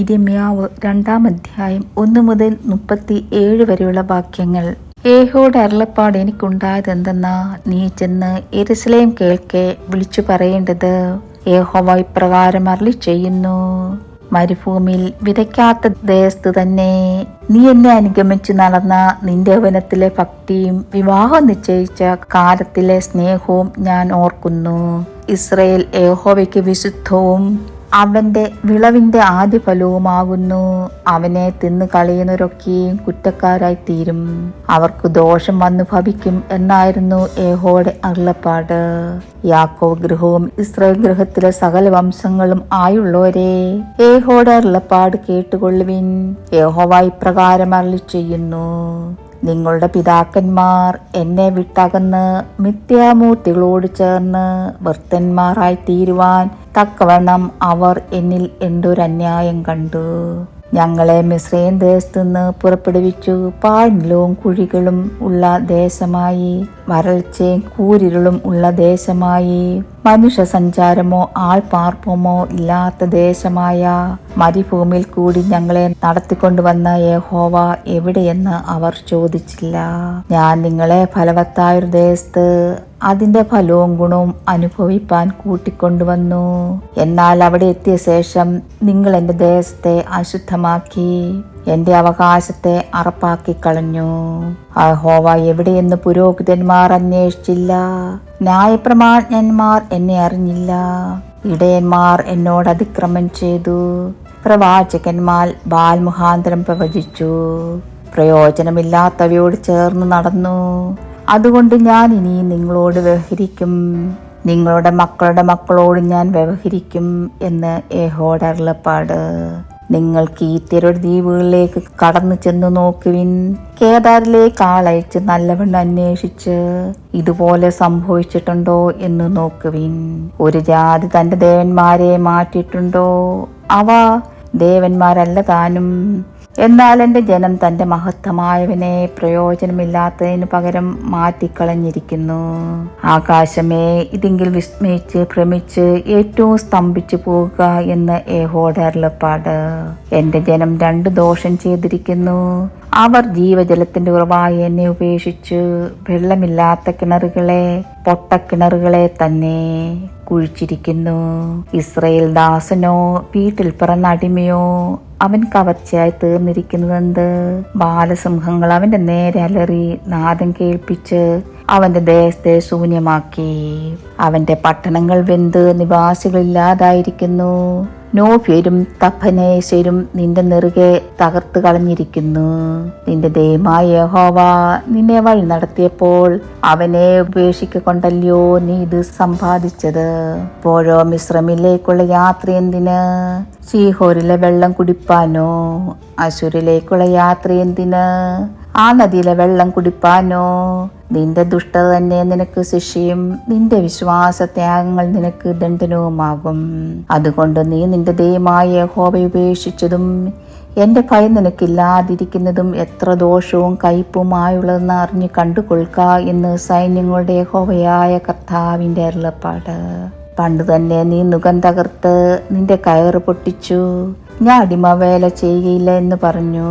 ഇരിമ്യാവ് രണ്ടാം അധ്യായം ഒന്ന് മുതൽ മുപ്പത്തി ഏഴ് വരെയുള്ള വാക്യങ്ങൾ. ഏഹോട് അരുളപ്പാട് എനിക്കുണ്ടായതെന്തെന്നാ? നീ ചെന്ന് എരുസലേം കേൾക്കെ വിളിച്ചു പറയേണ്ടത്. ഏഹോവ ഇപ്രകാരം അരളി ചെയ്യുന്നു മരുഭൂമിയിൽ വിതയ്ക്കാത്ത ദേശത്ത് തന്നെ നീ എന്നെ അനുഗമിച്ചു നടന്ന നിന്റെ വനത്തിലെ ഭക്തിയും വിവാഹം നിശ്ചയിച്ച കാലത്തിലെ സ്നേഹവും ഞാൻ ഓർക്കുന്നു. ഇസ്രയേൽ ഏഹോവയ്ക്ക് വിശുദ്ധവും അവന്റെ വിളവിന്റെ ആദ്യ ഫലവുമാകുന്നു. അവനെ തിന്നു കളയുന്നവരൊക്കെയും കുറ്റക്കാരായി തീരും. അവർക്ക് ദോഷം വന്നു ഭവിക്കും എന്നായിരുന്നു ഏഹോയുടെ അരുളപ്പാട്. യാക്കോവ് ഗൃഹവും ഇസ്രായേൽ ഗൃഹത്തിലെ സകല വംശങ്ങളും ആയുള്ളവരെ ഏഹോയുടെ അരുളപ്പാട് കേട്ടുകൊള്ളുവിൻ. ഏഹോവ ഇപ്രകാരം അരളി ചെയ്യുന്നു നിങ്ങളുടെ പിതാക്കന്മാർ എന്നെ വിട്ടകന്ന് മിഥ്യാമൂർത്തികളോട് ചേർന്ന് വൃത്തന്മാരായി തീരുവാൻ തക്കവണ്ണം അവർ എന്നിൽ എന്തൊരന്യായം കണ്ടു? ഞങ്ങളെ മിശ്രയും ദേശത്തുനിന്ന് പുറപ്പെടുവിച്ചു. പാഴ്നിലവും കുഴികളും ഉള്ള ദേശമായി. വരൾച്ചയും കൂരിരുളും ഉള്ള ദേശമായി. മനുഷ്യ സഞ്ചാരമോ ആൾപാർപ്പമോ ഇല്ലാത്ത ദേശമായ. മരുഭൂമിയിൽ കൂടി ഞങ്ങളെ നടത്തിക്കൊണ്ടുവന്ന യഹോവ എവിടെയെന്ന് അവർ ചോദിച്ചില്ല. ഞാൻ നിങ്ങളെ ഫലവത്തായൊരു ദേശത്ത് അതിന്റെ ഫലവും ഗുണവും അനുഭവിപ്പാൻ കൂട്ടിക്കൊണ്ടുവന്നു. എന്നാൽ അവിടെ എത്തിയ ശേഷം നിങ്ങൾ എന്റെ ദേശത്തെ അശുദ്ധമാക്കി എന്റെ അവകാശത്തെ അറപ്പാക്കി കളഞ്ഞു. ഹോവ എവിടെയെന്ന് പുരോഹിതന്മാർ അന്വേഷിച്ചില്ല. ന്യായപ്രമാജ്ഞന്മാർ എന്നെ അറിഞ്ഞില്ല. ഇടയന്മാർ എന്നോട് അതിക്രമം ചെയ്തു. പ്രവാചകന്മാർ ബാൽ മുഖാന്തരം പ്രവചിച്ചു. പ്രയോജനമില്ലാത്തവയോട് ചേർന്ന് നടന്നു. അതുകൊണ്ട് ഞാൻ ഇനി നിങ്ങളോട് വ്യവഹരിക്കും. നിങ്ങളുടെ മക്കളുടെ മക്കളോട് ഞാൻ വ്യവഹരിക്കും എന്ന് ഏഹോട് നിങ്ങൾക്ക് ഈ തിരുദ്വീപുകളിലേക്ക് കടന്നു ചെന്ന് നോക്കുവിൻ. കേദാരിലേക്ക് ആളയച്ച് നല്ലവണ്ണം അന്വേഷിച്ച് ഇതുപോലെ സംഭവിച്ചിട്ടുണ്ടോ എന്ന് നോക്കുവിൻ. ഒരു ജാതി തന്റെ ദേവന്മാരെ മാറ്റിയിട്ടുണ്ടോ? അവ ദേവന്മാരല്ല താനും. എന്നാൽ എന്റെ ജനം തന്റെ മഹത്വമായവനെ പ്രയോജനമില്ലാത്തതിന് പകരം മാറ്റിക്കളഞ്ഞിരിക്കുന്നു. ആകാശമേ ഇതെങ്കിൽ വിസ്മയിച്ച് ഭ്രമിച്ച് ഏറ്റവും സ്തംഭിച്ചു പോവുക എന്ന് ഏഹോടർ അരുളപ്പാട് എന്റെ ജനം രണ്ട് ദോഷം ചെയ്തിരിക്കുന്നു. അവർ ജീവജലത്തിന്റെ ഉറവായി എന്നെ ഉപേക്ഷിച്ച് വെള്ളമില്ലാത്ത കിണറുകളെ പൊട്ടക്കിണറുകളെ തന്നെ കുഴിച്ചിരിക്കുന്നു. ഇസ്രയേൽ ദാസനോ വീട്ടിൽ പിറന്ന അടിമയോ അവൻ കവർച്ചയായി തീർന്നിരിക്കുന്നതെന്ത്? ബാലസിംഹങ്ങൾ അവന്റെ നേരെ അലറി നാദം കേൾപ്പിച്ച് അവന്റെ ദേശത്തെ ശൂന്യമാക്കി. അവന്റെ പട്ടണങ്ങൾ വെന്ത് നിവാസികളില്ലാതായിരിക്കുന്നു. നോഫ്യരും തപ്പനേശ്വരും നിന്റെ നെറുകെ തകർത്ത് കളഞ്ഞിരിക്കുന്നു. നിന്റെ ദൈവമായ യഹോവ നിന്നെ വഴി നടത്തിയപ്പോൾ അവനെ ഉപേക്ഷിക്കൊണ്ടല്ലയോ നീ ഇത് സമ്പാദിച്ചത്. പോഴോ മിശ്രമിലേക്കുള്ള യാത്ര എന്തിന്? ശീഹോരിലെ വെള്ളം കുടിപ്പാനോ? അശുരിലേക്കുള്ള യാത്ര എന്തിന്? ആ നദിയിലെ വെള്ളം കുടിപ്പാനോ? നിന്റെ ദുഷ്ടത തന്നെ നിനക്ക് ശിക്ഷയും നിന്റെ വിശ്വാസത്യാഗങ്ങൾ നിനക്ക് ദണ്ഡനവുമാകും. അതുകൊണ്ട് നീ നിന്റെ ദൈവമായ ഹോബ ഉപേക്ഷിച്ചതും എന്റെ ഭയം നിനക്കില്ലാതിരിക്കുന്നതും എത്ര ദോഷവും കയ്പുമായുള്ളതെന്ന് അറിഞ്ഞു കണ്ടുകൊള്ളുക എന്ന് സൈന്യങ്ങളുടെ ഹോവയായ കർത്താവിന്റെ അരുളപ്പാട്. പണ്ട് തന്നെ നീ നുഖം തകർത്ത് നിന്റെ കയറ് പൊട്ടിച്ചു. ഞാൻ അടിമവേല ചെയ്യുകയില്ല എന്ന് പറഞ്ഞു.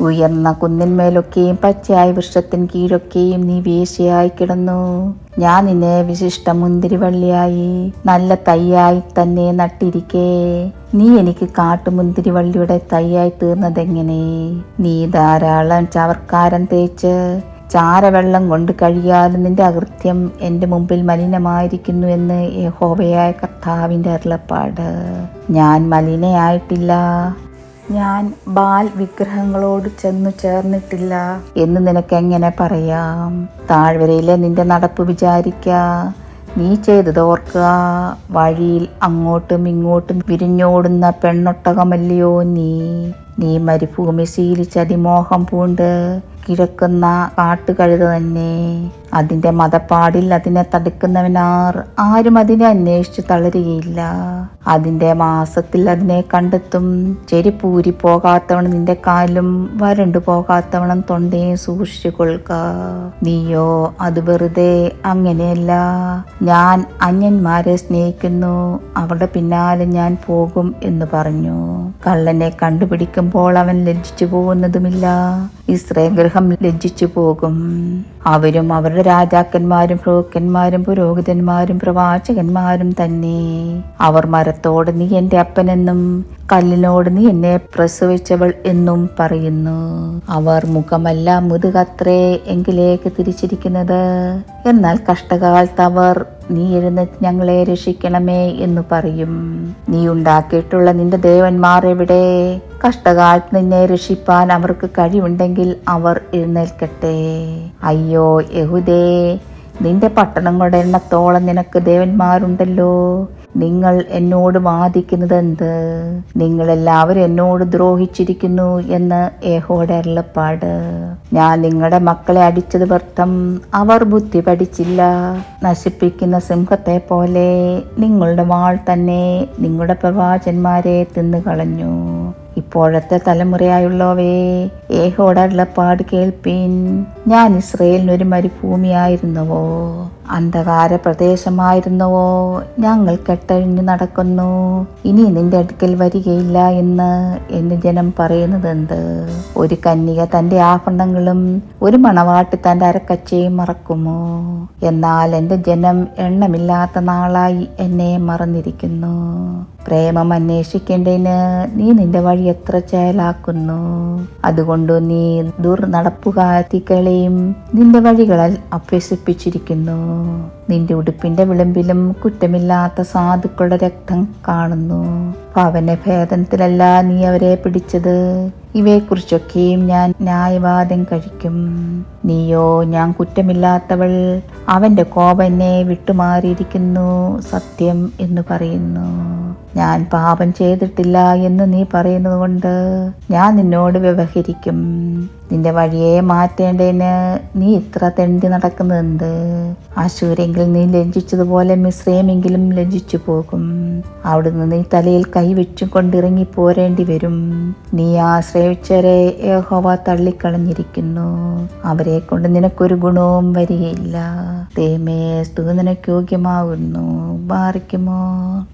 ഉയർന്ന കുന്നിന്മേലൊക്കെയും പച്ചയായ വൃക്ഷത്തിൻ കീഴൊക്കെയും നീ വീശിയായി കിടന്നു. ഞാൻ നിന്നെ വിശിഷ്ട മുന്തിരിവള്ളിയായി നല്ല തൈയായി തന്നെ നട്ടിരിക്കേ. നീ എനിക്ക് കാട്ടുമുന്തിരിവള്ളിയുടെ തൈയായി തീർന്നതെങ്ങനെ? നീ ധാരാളം ചവർക്കാരം തേച്ച് ചാരവെള്ളം കൊണ്ട് കഴിയാതെ നിന്റെ അകൃത്യം എന്റെ മുമ്പിൽ മലിനമായിരിക്കുന്നു എന്ന് യഹോബയായ കർത്താവിന്റെ അരുളപ്പാട്. ഞാൻ മലിനയായിട്ടില്ല. ഞാൻ ബാൽ വിഗ്രഹങ്ങളോട് ചെന്നു ചേർന്നിട്ടില്ല എന്ന് നിനക്ക് എങ്ങനെ പറയാം? താഴ്വരയിലെ നിന്റെ നടപ്പ് വിചാരിക്ക. നീ ചെയ്തത് ഓർക്കുക. വഴിയിൽ അങ്ങോട്ടും ഇങ്ങോട്ടും വിരിഞ്ഞോടുന്ന പെണ്ണൊട്ടകമല്ലയോ നീ? നീ മരുഭൂമി ശീലിച്ചതിമോഹം പൂണ്ട്. കിഴക്കുന്ന കാട്ടുകഴുത തന്നെ. അതിന്റെ മതപ്പാടിൽ അതിനെ തടുക്കുന്നവനാർ ആരും അതിനെ അന്വേഷിച്ച് തളരുകയില്ല. അതിന്റെ മാസത്തിൽ അതിനെ കണ്ടെത്തും. ചെരി പൂരി പോകാത്തവണ നിന്റെ കാലും വരണ്ടു പോകാത്തവണം തൊണ്ടയും സൂക്ഷിച്ചു കൊള്ളുക. നീയോ അത് വെറുതെ അങ്ങനെയല്ല. ഞാൻ അന്യന്മാരെ സ്നേഹിക്കുന്നു. അവരുടെ പിന്നാലെ ഞാൻ പോകും എന്ന് പറഞ്ഞു. കള്ളനെ കണ്ടുപിടിക്കുമ്പോൾ അവൻ ലജ്ജിച്ചു പോകുന്നതുമില്ല. ഇസ്രയേൽ ഗൃഹം ലജ്ജിച്ചു പോകും. അവരും അവരുടെ രാജാക്കന്മാരും പ്രഭുക്കന്മാരും പുരോഹിതന്മാരും പ്രവാചകന്മാരും തന്നെ. അവർ മരത്തോട് നീ എന്റെ അപ്പനെന്നും കല്ലിനോട് നീ എന്നെ പ്രസവിച്ചവൾ എന്നും പറയുന്നു. അവർ മുഖമല്ല മുതുകത്രേ എങ്കിലേക്ക് തിരിച്ചിരിക്കുന്നത്. എന്നാൽ കഷ്ടകാലത്ത് അവർ നീ എഴുന്നേറ്റ് ഞങ്ങളെ രക്ഷിക്കണമേ എന്ന് പറയും. നീ ഉണ്ടാക്കിയിട്ടുള്ള നിന്റെ ദേവന്മാർ എവിടെ? കഷ്ടകാലത്ത് നിന്നെ രക്ഷിപ്പാൻ അവർക്ക് കഴിവുണ്ടെങ്കിൽ അവർ എഴുന്നേൽക്കട്ടെ. അയ്യോ യഹുദേ നിന്റെ പട്ടണങ്ങളുടെ എണ്ണത്തോളം നിനക്ക് ദേവന്മാരുണ്ടല്ലോ. നിങ്ങൾ എന്നോട് വാദിക്കുന്നത് എന്ത്? നിങ്ങളെല്ലാവരും എന്നോട് ദ്രോഹിച്ചിരിക്കുന്നു എന്ന് ഏഹോടെ അരുളപ്പാട്. ഞാൻ നിങ്ങളുടെ മക്കളെ അടിച്ചത് വ്യർത്ഥം അവർ ബുദ്ധി പഠിച്ചില്ല. നശിപ്പിക്കുന്ന സിംഹത്തെ പോലെ നിങ്ങളുടെ വാൾ തന്നെ നിങ്ങളുടെ പ്രവാചന്മാരെ തിന്നുകളഞ്ഞു ഇപ്പോഴത്തെ തലമുറയായുള്ളവേ ഏഹോടുള്ളപ്പാട് കേൾപ്പീൻ. ഞാൻ ഇസ്രയേലിനൊരു മരുഭൂമിയായിരുന്നുവോ അന്ധകാര പ്രദേശമായിരുന്നുവോ ഞങ്ങൾ കെട്ടഴിഞ്ഞു നടക്കുന്നു. ഇനി നിന്റെ അടുക്കൽ വരികയില്ല എന്ന് എന്ന് ജനം പറയുന്നത് എന്ത് ഒരു കന്യക തന്റെ ആഭരണങ്ങളും ഒരു മണവാട്ടി തന്റെ അരക്കച്ചയും മറക്കുമോ? എന്നാൽ എന്റെ ജനം എണ്ണമില്ലാത്ത നാളായി എന്നെ മറന്നിരിക്കുന്നു. പ്രേമം അന്വേഷിക്കേണ്ടതിന് നീ നിന്റെ വഴി എത്ര ചേലാക്കുന്നു? അതുകൊണ്ട് നീ ദുർനടപ്പുകാത്തികളെയും നിന്റെ വഴികളാൽ അഭ്യസിപ്പിച്ചിരിക്കുന്നു. നിന്റെ ഉടുപ്പിന്റെ വിളമ്പിലും കുറ്റമില്ലാത്ത സാധുക്കളുടെ രക്തം കാണുന്നു. പവന ഭേദനത്തിലല്ല നീ അവരെ പിടിച്ചത്? ഇവയെക്കുറിച്ചൊക്കെയും ഞാൻ ന്യായവാദം കഴിക്കും. നീയോ ഞാൻ കുറ്റമില്ലാത്തവൾ. അവന്റെ കോപനെ വിട്ടുമാറിയിരിക്കുന്നു സത്യം എന്ന് പറയുന്നു. ഞാൻ പാപം ചെയ്തിട്ടില്ല എന്ന് നീ പറയുന്നത് കൊണ്ട് ഞാൻ നിന്നോട് വ്യവഹരിക്കും. നിന്റെ വഴിയെ മാറ്റേണ്ടതിന് നീ ഇത്ര തെണ്ടി നടക്കുന്നതെന്ത്? അശൂരെങ്കിൽ നീ ലജ്ജിച്ചതുപോലെ മിശ്രയമെങ്കിലും ലജ്ജിച്ചു പോകും അവിടുന്ന് നീ തലയിൽ കൈവച്ചും കൊണ്ടിറങ്ങി പോരേണ്ടി വരും നീ ആശ്രയിച്ചരെ യഹോവ തള്ളിക്കളഞ്ഞിരിക്കുന്നു. അവരെ കൊണ്ട് നിനക്കൊരു ഗുണവും വരികയില്ല. തേമേ സ്തുതി നിനക്ക് യോഗ്യമാകുന്നു. ബാറിക്കുമോ?